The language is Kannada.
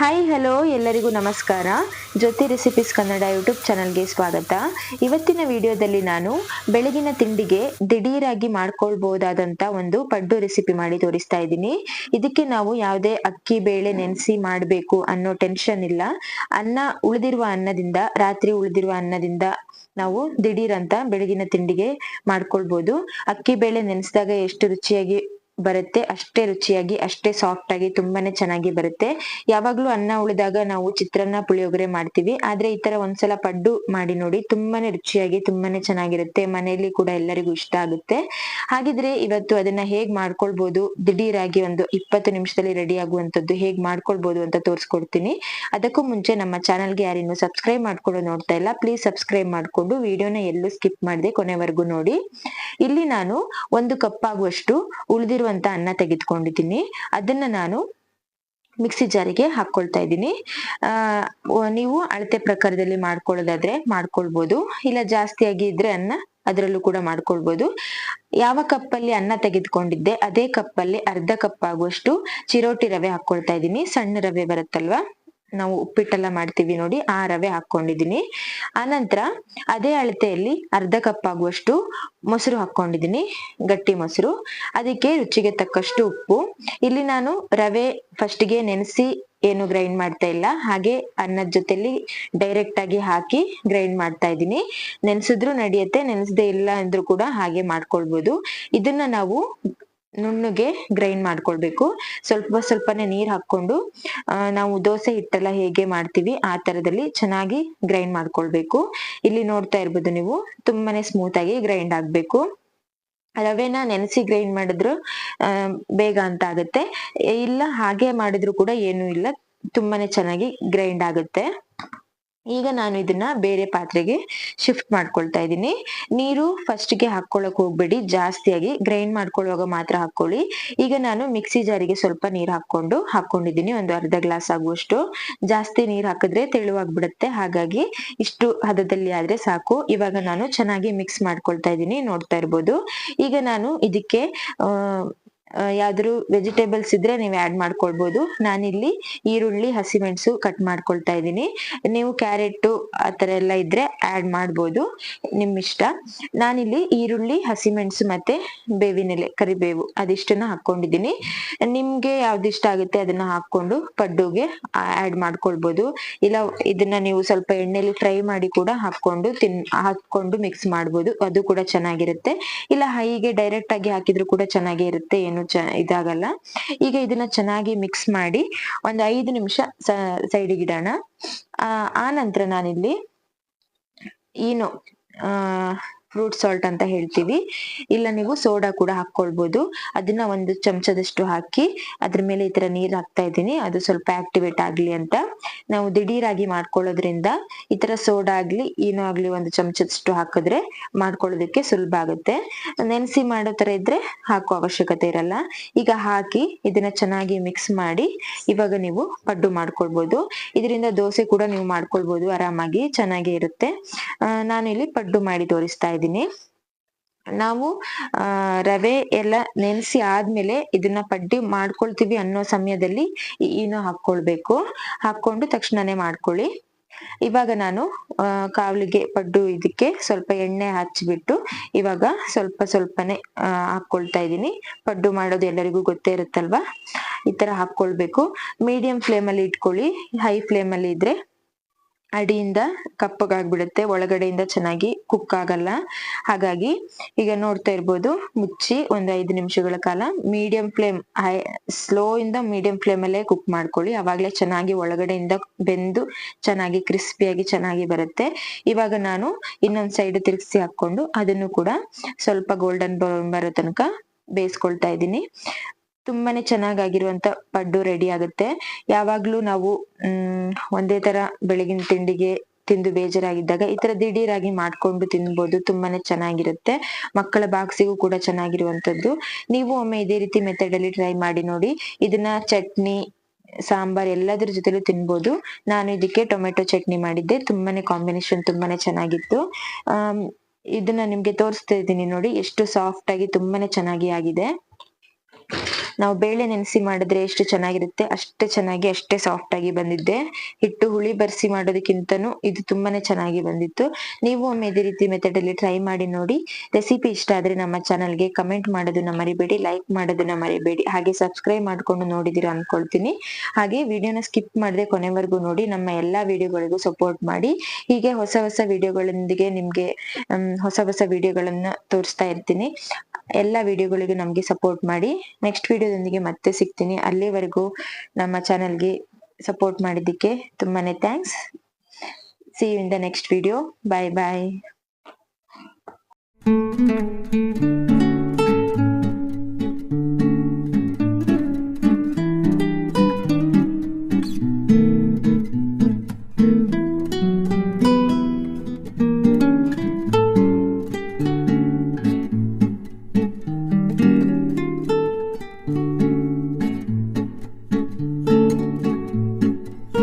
ಹಾಯ್ ಹಲೋ ಎಲ್ಲರಿಗೂ ನಮಸ್ಕಾರ. ಜ್ಯೋತಿ ರೆಸಿಪೀಸ್ ಕನ್ನಡ ಯೂಟ್ಯೂಬ್ ಚಾನಲ್ಗೆ ಸ್ವಾಗತ. ಇವತ್ತಿನ ವಿಡಿಯೋದಲ್ಲಿ ನಾನು ಬೆಳಗಿನ ತಿಂಡಿಗೆ ದಿಢೀರಾಗಿ ಮಾಡ್ಕೊಳ್ಬಹುದಾದಂತ ಒಂದು ಪಡ್ಡು ರೆಸಿಪಿ ಮಾಡಿ ತೋರಿಸ್ತಾ ಇದ್ದೀನಿ. ಇದಕ್ಕೆ ನಾವು ಯಾವುದೇ ಅಕ್ಕಿ, ಬೇಳೆ, ನೆನೆಸಿ ಮಾಡಬೇಕು ಅನ್ನೋ ಟೆನ್ಷನ್ ಇಲ್ಲ. ಅನ್ನ ಉಳಿದಿರುವ ಅನ್ನದಿಂದ, ರಾತ್ರಿ ಉಳಿದಿರುವ ಅನ್ನದಿಂದ ನಾವು ದಿಢೀರ್ ಅಂತ ಬೆಳಗಿನ ತಿಂಡಿಗೆ ಮಾಡ್ಕೊಳ್ಬೋದು. ಅಕ್ಕಿ, ಬೇಳೆ ನೆನೆಸಿದಾಗ ಎಷ್ಟು ರುಚಿಯಾಗಿ ಬರುತ್ತೆ. ಅಷ್ಟೇ ರುಚಿಯಾಗಿ, ಅಷ್ಟೇ ಸಾಫ್ಟ್ ಆಗಿ, ತುಂಬಾನೇ ಚೆನ್ನಾಗಿ ಬರುತ್ತೆ. ಯಾವಾಗ್ಲೂ ಅನ್ನ ಉಳಿದಾಗ ನಾವು ಚಿತ್ರಾನ್ನ, ಪುಳಿಯೋಗರೆ ಮಾಡ್ತೀವಿ. ಆದ್ರೆ ಈ ತರ ಒಂದ್ಸಲ ಪಡ್ಡು ಮಾಡಿ ನೋಡಿ ತುಂಬಾನೇ ರುಚಿಯಾಗಿ, ತುಂಬಾನೇ ಚೆನ್ನಾಗಿರುತ್ತೆ. ಮನೆಯಲ್ಲಿ ಕೂಡ ಎಲ್ಲರಿಗೂ ಇಷ್ಟ ಆಗುತ್ತೆ. ಹಾಗಿದ್ರೆ ಇವತ್ತು ಅದನ್ನ ಹೇಗ್ ಮಾಡ್ಕೊಳ್ಬಹುದು ದಿಢೀರಾಗಿ ಒಂದು ಇಪ್ಪತ್ತು ನಿಮಿಷದಲ್ಲಿ ರೆಡಿ ಆಗುವಂತದ್ದು ಹೇಗ್ ಮಾಡ್ಕೊಳ್ಬಹುದು ಅಂತ ತೋರಿಸ್ಕೊಡ್ತೀನಿ. ಅದಕ್ಕೂ ಮುಂಚೆ ನಮ್ಮ ಚಾನಲ್ಗೆ ಯಾರಿನ್ನು ಸಬ್ಸ್ಕ್ರೈಬ್ ಮಾಡ್ಕೊಂಡು ನೋಡ್ತಾ ಇಲ್ಲ ಪ್ಲೀಸ್ ಸಬ್ಸ್ಕ್ರೈಬ್ ಮಾಡ್ಕೊಂಡು ವಿಡಿಯೋನ ಎಲ್ಲೂ ಸ್ಕಿಪ್ ಮಾಡದೆ ಕೊನೆವರೆಗೂ ನೋಡಿ. ಇಲ್ಲಿ ನಾನು ಒಂದು ಕಪ್ ಆಗುವಷ್ಟು ಉಳಿದಿರುವಂತ ಅನ್ನ ತೆಗೆದುಕೊಂಡಿದ್ದೀನಿ. ಅದನ್ನ ನಾನು ಮಿಕ್ಸಿ ಜಾರಿಗೆ ಹಾಕೊಳ್ತಾ ಇದ್ದೀನಿ. ನೀವು ಅಳತೆ ಪ್ರಕಾರದಲ್ಲಿ ಮಾಡ್ಕೊಳ್ಳೋದಾದ್ರೆ ಮಾಡ್ಕೊಳ್ಬಹುದು ಇಲ್ಲ ಜಾಸ್ತಿಯಾಗಿ ಇದ್ರೆ ಅನ್ನ ಅದರಲ್ಲೂ ಕೂಡ ಮಾಡ್ಕೊಳ್ಬಹುದು ಯಾವ ಕಪ್ಪಲ್ಲಿ ಅನ್ನ ತೆಗೆದುಕೊಂಡಿದ್ದೆ, ಅದೇ ಕಪ್ಪಲ್ಲಿ ಅರ್ಧ ಕಪ್ ಆಗುವಷ್ಟು ಚಿರೋಟಿ ರವೆ ಹಾಕೊಳ್ತಾ ಇದ್ದೀನಿ. ಸಣ್ಣ ರವೆ ಬರುತ್ತಲ್ವಾ? ನಾವು ಉಪ್ಪಿಟ್ಟೆಲ್ಲ ಮಾಡ್ತೀವಿ ನೋಡಿ, ಆ ರವೆ ಹಾಕೊಂಡಿದ್ದೀನಿ ಆನಂತರ ಅದೇ ಅಳತೆಯಲ್ಲಿ ಅರ್ಧ ಕಪ್ ಆಗುವಷ್ಟು ಮೊಸರು ಹಾಕೊಂಡಿದ್ದೀನಿ ಗಟ್ಟಿ ಮೊಸರು. ಅದಕ್ಕೆ ರುಚಿಗೆ ತಕ್ಕಷ್ಟು ಉಪ್ಪು. ಇಲ್ಲಿ ನಾನು ರವೆ ಫಸ್ಟ್ಗೆ ನೆನೆಸಿ ಏನು ಗ್ರೈಂಡ್ ಮಾಡ್ತಾ ಇಲ್ಲ, ಹಾಗೆ ಅನ್ನದ ಜೊತೆಲಿ ಡೈರೆಕ್ಟ್ ಆಗಿ ಹಾಕಿ ಗ್ರೈಂಡ್ ಮಾಡ್ತಾ ಇದ್ದೀನಿ. ನೆನೆಸಿದ್ರು ನಡೆಯುತ್ತೆ, ನೆನೆಸದೇ ಇಲ್ಲ ಅಂದ್ರೂ ಕೂಡ ಹಾಗೆ ಮಾಡ್ಕೊಳ್ಬೋದು. ಇದನ್ನ ನಾವು ನುಣ್ಣಗೆ ಗ್ರೈಂಡ್ ಮಾಡ್ಕೊಳ್ಬೇಕು. ಸ್ವಲ್ಪ ಸ್ವಲ್ಪನೇ ನೀರ್ ಹಾಕೊಂಡು ನಾವು ದೋಸೆ ಹಿಟ್ಟೆಲ್ಲ ಹೇಗೆ ಮಾಡ್ತೀವಿ ಆ ತರದಲ್ಲಿ ಚೆನ್ನಾಗಿ ಗ್ರೈಂಡ್ ಮಾಡ್ಕೊಳ್ಬೇಕು. ಇಲ್ಲಿ ನೋಡ್ತಾ ಇರ್ಬೋದು ನೀವು, ತುಂಬಾನೇ ಸ್ಮೂತ್ ಆಗಿ ಗ್ರೈಂಡ್ ಆಗ್ಬೇಕು. ರವೆನ ನೆನೆಸಿ ಗ್ರೈಂಡ್ ಮಾಡಿದ್ರು ಬೇಗ ಅಂತ ಆಗುತ್ತೆ. ಇಲ್ಲ ಹಾಗೆ ಮಾಡಿದ್ರು ಕೂಡ ಏನು ಇಲ್ಲ, ತುಂಬಾನೇ ಚೆನ್ನಾಗಿ ಗ್ರೈಂಡ್ ಆಗುತ್ತೆ. ಈಗ ನಾನು ಇದನ್ನ ಬೇರೆ ಪಾತ್ರೆಗೆ ಶಿಫ್ಟ್ ಮಾಡ್ಕೊಳ್ತಾ ಇದ್ದೀನಿ. ನೀರು ಫಸ್ಟ್ಗೆ ಹೋಗ್ಬೇಡಿ. ಜಾಸ್ತಿಯಾಗಿ ಗ್ರೈಂಡ್ ಮಾಡ್ಕೊಳ್ಳುವಾಗ ಮಾತ್ರ ಹಾಕೊಳ್ಳಿ ಈಗ ನಾನು ಮಿಕ್ಸಿ ಜಾರಿಗೆ ಸ್ವಲ್ಪ ನೀರ್ ಹಾಕೊಂಡು ಹಾಕೊಂಡಿದ್ದೀನಿ ಒಂದು ಅರ್ಧ ಗ್ಲಾಸ್ ಆಗುವಷ್ಟು. ಜಾಸ್ತಿ ನೀರ್ ಹಾಕಿದ್ರೆ ತೆಳುವಾಗ್ಬಿಡುತ್ತೆ. ಹಾಗಾಗಿ ಇಷ್ಟು ಹದದಲ್ಲಿ ಆದ್ರೆ ಸಾಕು. ಇವಾಗ ನಾನು ಚೆನ್ನಾಗಿ ಮಿಕ್ಸ್ ಮಾಡ್ಕೊಳ್ತಾ ಇದ್ದೀನಿ. ನೋಡ್ತಾ ಇರ್ಬೋದು. ಈಗ ನಾನು ಇದಕ್ಕೆ ಯಾವ್ದಾದ್ರು ವೆಜಿಟೇಬಲ್ಸ್ ಇದ್ರೆ ನೀವು ಆಡ್ ಮಾಡ್ಕೊಳ್ಬೋದು. ನಾನಿಲ್ಲಿ ಈರುಳ್ಳಿ, ಹಸಿಮೆಣಸು ಕಟ್ ಮಾಡ್ಕೊಳ್ತಾ ಇದ್ದೀನಿ. ನೀವು ಕ್ಯಾರೆಟು ಆ ಥರ ಎಲ್ಲ ಇದ್ರೆ ಆಡ್ ಮಾಡ್ಬೋದು. ನಿಮ್ಮ ಇಷ್ಟ ನಾನಿಲ್ಲಿ ಈರುಳ್ಳಿ, ಹಸಿಮೆಣಸು ಮತ್ತೆ ಬೇವಿನೆಲೆ, ಕರಿಬೇವು ಅದಿಷ್ಟನ್ನ ಹಾಕೊಂಡಿದ್ದೀನಿ ನಿಮ್ಗೆ ಯಾವ್ದು ಇಷ್ಟ ಆಗುತ್ತೆ ಅದನ್ನ ಹಾಕೊಂಡು ಪಡ್ಡುಗೆ ಆಡ್ ಮಾಡ್ಕೊಳ್ಬೋದು. ಇಲ್ಲ ಇದನ್ನ ನೀವು ಸ್ವಲ್ಪ ಎಣ್ಣೆಲಿ ಫ್ರೈ ಮಾಡಿ ಕೂಡ ಹಾಕೊಂಡು ತಿನ್ ಹಾಕೊಂಡು ಮಿಕ್ಸ್ ಮಾಡ್ಬೋದು. ಅದು ಕೂಡ ಚೆನ್ನಾಗಿರುತ್ತೆ. ಇಲ್ಲ ಹೈಗೆ ಡೈರೆಕ್ಟ್ ಆಗಿ ಹಾಕಿದ್ರು ಕೂಡ ಚೆನ್ನಾಗೇ ಇರುತ್ತೆ ಏನು ಚ ಇದಾಗಲ್ಲ. ಈಗ ಇದನ್ನ ಚೆನ್ನಾಗಿ ಮಿಕ್ಸ್ ಮಾಡಿ ಒಂದ್ ಐದು ನಿಮಿಷ ಸೈಡಿಗೆ ಇಡೋಣ. ಆ ನಂತರ ನಾನಿಲ್ಲಿ ಏನು, ಆ ಫ್ರೂಟ್ ಸಾಲ್ಟ್ ಅಂತ ಹೇಳ್ತೀವಿ. ಇಲ್ಲ, ನೀವು ಸೋಡಾ ಕೂಡ ಹಾಕೊಳ್ಬಹುದು ಅದನ್ನ ಒಂದು ಚಮಚದಷ್ಟು ಹಾಕಿ ಅದ್ರ ಮೇಲೆ ಈ ತರ ನೀರ್ ಹಾಕ್ತಾ ಇದ್ದೀನಿ. ಅದು ಸ್ವಲ್ಪ ಆಕ್ಟಿವೇಟ್ ಆಗ್ಲಿ ಅಂತ. ನಾವು ದಿಢೀರಾಗಿ ಮಾಡ್ಕೊಳ್ಳೋದ್ರಿಂದ ಈ ತರ ಸೋಡಾ ಆಗ್ಲಿ, ಏನೋ ಆಗ್ಲಿ ಒಂದು ಚಮಚದಷ್ಟು ಹಾಕಿದ್ರೆ ಮಾಡ್ಕೊಳ್ಳೋದಕ್ಕೆ ಸುಲಭ ಆಗುತ್ತೆ. ನೆನೆಸಿ ಮಾಡೋ ತರ ಇದ್ರೆ ಹಾಕೋ ಅವಶ್ಯಕತೆ ಇರಲ್ಲ. ಈಗ ಹಾಕಿ ಇದನ್ನ ಚೆನ್ನಾಗಿ ಮಿಕ್ಸ್ ಮಾಡಿ ಇವಾಗ ನೀವು ಪಡ್ಡು ಮಾಡ್ಕೊಳ್ಬಹುದು ಇದರಿಂದ ದೋಸೆ ಕೂಡ ನೀವು ಮಾಡ್ಕೊಳ್ಬಹುದು ಆರಾಮಾಗಿ ಚೆನ್ನಾಗಿ ಇರುತ್ತೆ. ನಾನು ಇಲ್ಲಿ ಪಡ್ಡು ಮಾಡಿ ತೋರಿಸ್ತಾ ನಾವು, ಆ, ರವೆ ಎಲ್ಲ ನೆನೆಸಿ ಆದ್ಮೇಲೆ ಇದನ್ನ ಪಡ್ಡಿ ಮಾಡ್ಕೊಳ್ತೀವಿ ಅನ್ನೋ ಸಮಯದಲ್ಲಿ ಏನು ಹಾಕ್ಕೊಳ್ಬೇಕು. ಹಾಕೊಳ್ಬೇಕು ಹಾಕೊಂಡು ತಕ್ಷಣನೇ ಮಾಡ್ಕೊಳ್ಳಿ. ಇವಾಗ ನಾನು ಕಾವಲಿಗೆ ಪಡ್ಡು ಇದಕ್ಕೆ ಸ್ವಲ್ಪ ಎಣ್ಣೆ ಹಚ್ಚಿಬಿಟ್ಟು ಇವಾಗ ಸ್ವಲ್ಪ ಸ್ವಲ್ಪನೇ ಹಾಕೊಳ್ತಾ ಇದ್ದೀನಿ. ಪಡ್ಡು ಮಾಡೋದು ಎಲ್ಲರಿಗೂ ಗೊತ್ತೇ ಇರುತ್ತಲ್ವಾ? ಈ ತರ ಹಾಕೊಳ್ಬೇಕು ಮೀಡಿಯಂ ಫ್ಲೇಮ್ ಅಲ್ಲಿ ಇಟ್ಕೊಳ್ಳಿ. ಹೈ ಫ್ಲೇಮ್ ಅಲ್ಲಿ ಇದ್ರೆ ಅಡಿಯಿಂದ ಕಪ್ಪಗಾಗ್ಬಿಡುತ್ತೆ ಒಳಗಡೆಯಿಂದ ಚೆನ್ನಾಗಿ ಕುಕ್ ಆಗಲ್ಲ. ಹಾಗಾಗಿ ಈಗ ನೋಡ್ತಾ ಇರ್ಬೋದು, ಮುಚ್ಚಿ ಒಂದ್ ಐದು ನಿಮಿಷಗಳ ಕಾಲ ಮೀಡಿಯಂ ಫ್ಲೇಮ್ ಹೈ ಸ್ಲೋ ಇಂದ ಮೀಡಿಯಂ ಫ್ಲೇಮ್ ಅಲ್ಲೇ ಕುಕ್ ಮಾಡ್ಕೊಳ್ಳಿ. ಅವಾಗಲೇ ಚೆನ್ನಾಗಿ ಒಳಗಡೆಯಿಂದ ಬೆಂದು ಚೆನ್ನಾಗಿ ಕ್ರಿಸ್ಪಿಯಾಗಿ ಚೆನ್ನಾಗಿ ಬರುತ್ತೆ. ಇವಾಗ ನಾನು ಇನ್ನೊಂದ್ ಸೈಡ್ ತಿರುಗಿಸಿ ಹಾಕೊಂಡು ಅದನ್ನು ಕೂಡ ಸ್ವಲ್ಪ ಗೋಲ್ಡನ್ ಬ್ರೌನ್ ಬರೋ ತನಕ ಬೇಯಿಸ್ಕೊಳ್ತಾ ಇದ್ದೀನಿ. ತುಂಬಾನೇ ಚೆನ್ನಾಗಿರುವಂತ ಪಡ್ಡು ರೆಡಿ ಆಗುತ್ತೆ. ಯಾವಾಗ್ಲೂ ನಾವು, ಹ್ಮ್, ಒಂದೇ ತರ ಬೆಳಗಿನ ತಿಂಡಿಗೆ ತಿಂದು ಬೇಜಾರಾಗಿದ್ದಾಗ ಈ ತರ ದಿಢೀರಾಗಿ ಮಾಡ್ಕೊಂಡು ತಿನ್ಬೋದು, ತುಂಬಾನೇ ಚೆನ್ನಾಗಿರುತ್ತೆ. ಮಕ್ಕಳ ಬಾಕ್ಸಿಗೂ ಕೂಡ ಚೆನ್ನಾಗಿರುವಂತದ್ದು ನೀವು ಒಮ್ಮೆ ಇದೇ ರೀತಿ ಮೆಥಡ್ ಅಲ್ಲಿ ಟ್ರೈ ಮಾಡಿ ನೋಡಿ. ಇದನ್ನ ಚಟ್ನಿ, ಸಾಂಬಾರ್ ಎಲ್ಲದ್ರ ಜೊತೆಲೂ ತಿನ್ಬೋದು. ನಾನು ಇದಕ್ಕೆ ಟೊಮೆಟೊ ಚಟ್ನಿ ಮಾಡಿದ್ದೆ. ತುಂಬಾನೇ ಕಾಂಬಿನೇಷನ್ ತುಂಬಾನೇ ಚೆನ್ನಾಗಿತ್ತು. ಇದನ್ನ ನಿಮ್ಗೆ ತೋರಿಸ್ತಾ ಇದ್ದೀನಿ ನೋಡಿ. ಎಷ್ಟು ಸಾಫ್ಟ್ ಆಗಿ ತುಂಬಾನೇ ಚೆನ್ನಾಗಿ ಆಗಿದೆ. ನಾವು ಬೇಳೆ ನೆನೆಸಿ ಮಾಡಿದ್ರೆ ಎಷ್ಟು ಚೆನ್ನಾಗಿರುತ್ತೆ, ಅಷ್ಟೇ ಚೆನ್ನಾಗಿ, ಅಷ್ಟೇ ಸಾಫ್ಟ್ ಆಗಿ ಬಂದಿದ್ದೆ. ಹಿಟ್ಟು, ಹುಳಿ ಬರ್ಸಿ ಮಾಡೋದಕ್ಕಿಂತನೂ ಇದು ತುಂಬಾನೇ ಚೆನ್ನಾಗಿ ಬಂದಿತ್ತು. ನೀವು ಒಮ್ಮೆ ಇದೇ ರೀತಿ ಮೆಥಡ್ ಅಲ್ಲಿ ಟ್ರೈ ಮಾಡಿ ನೋಡಿ. ರೆಸಿಪಿ ಇಷ್ಟ ಆದ್ರೆ ನಮ್ಮ ಚಾನಲ್ಗೆ ಕಮೆಂಟ್ ಮಾಡೋದನ್ನ ಮರಿಬೇಡಿ ಲೈಕ್ ಮಾಡೋದನ್ನ ಮರಿಬೇಡಿ. ಹಾಗೆ ಸಬ್ಸ್ಕ್ರೈಬ್ ಮಾಡ್ಕೊಂಡು ನೋಡಿದಿರ ಅನ್ಕೊಳ್ತೀನಿ. ಹಾಗೆ ವಿಡಿಯೋನ ಸ್ಕಿಪ್ ಮಾಡದೆ ಕೊನೆವರೆಗೂ ನೋಡಿ, ನಮ್ಮ ಎಲ್ಲಾ ವಿಡಿಯೋಗಳಿಗೂ ಸಪೋರ್ಟ್ ಮಾಡಿ. ಹೀಗೆ ಹೊಸ ಹೊಸ ವಿಡಿಯೋಗಳೊಂದಿಗೆ ನಿಮ್ಗೆ ಹೊಸ ಹೊಸ ವಿಡಿಯೋಗಳನ್ನ ತೋರಿಸ್ತಾ ಇರ್ತೀನಿ. ಎಲ್ಲಾ ವಿಡಿಯೋಗಳಿಗೂ ನಮಗೆ ಸಪೋರ್ಟ್ ಮಾಡಿ. ನೆಕ್ಸ್ಟ್ ವಿಡಿಯೋದೊಂದಿಗೆ ಮತ್ತೆ ಸಿಗ್ತೀನಿ. ಅಲ್ಲಿವರೆಗೂ ನಮ್ಮ ಚಾನಲ್ಗೆ ಸಪೋರ್ಟ್ ಮಾಡಿದ್ದಕ್ಕೆ ತುಂಬಾನೇ thanks see you in the next video bye bye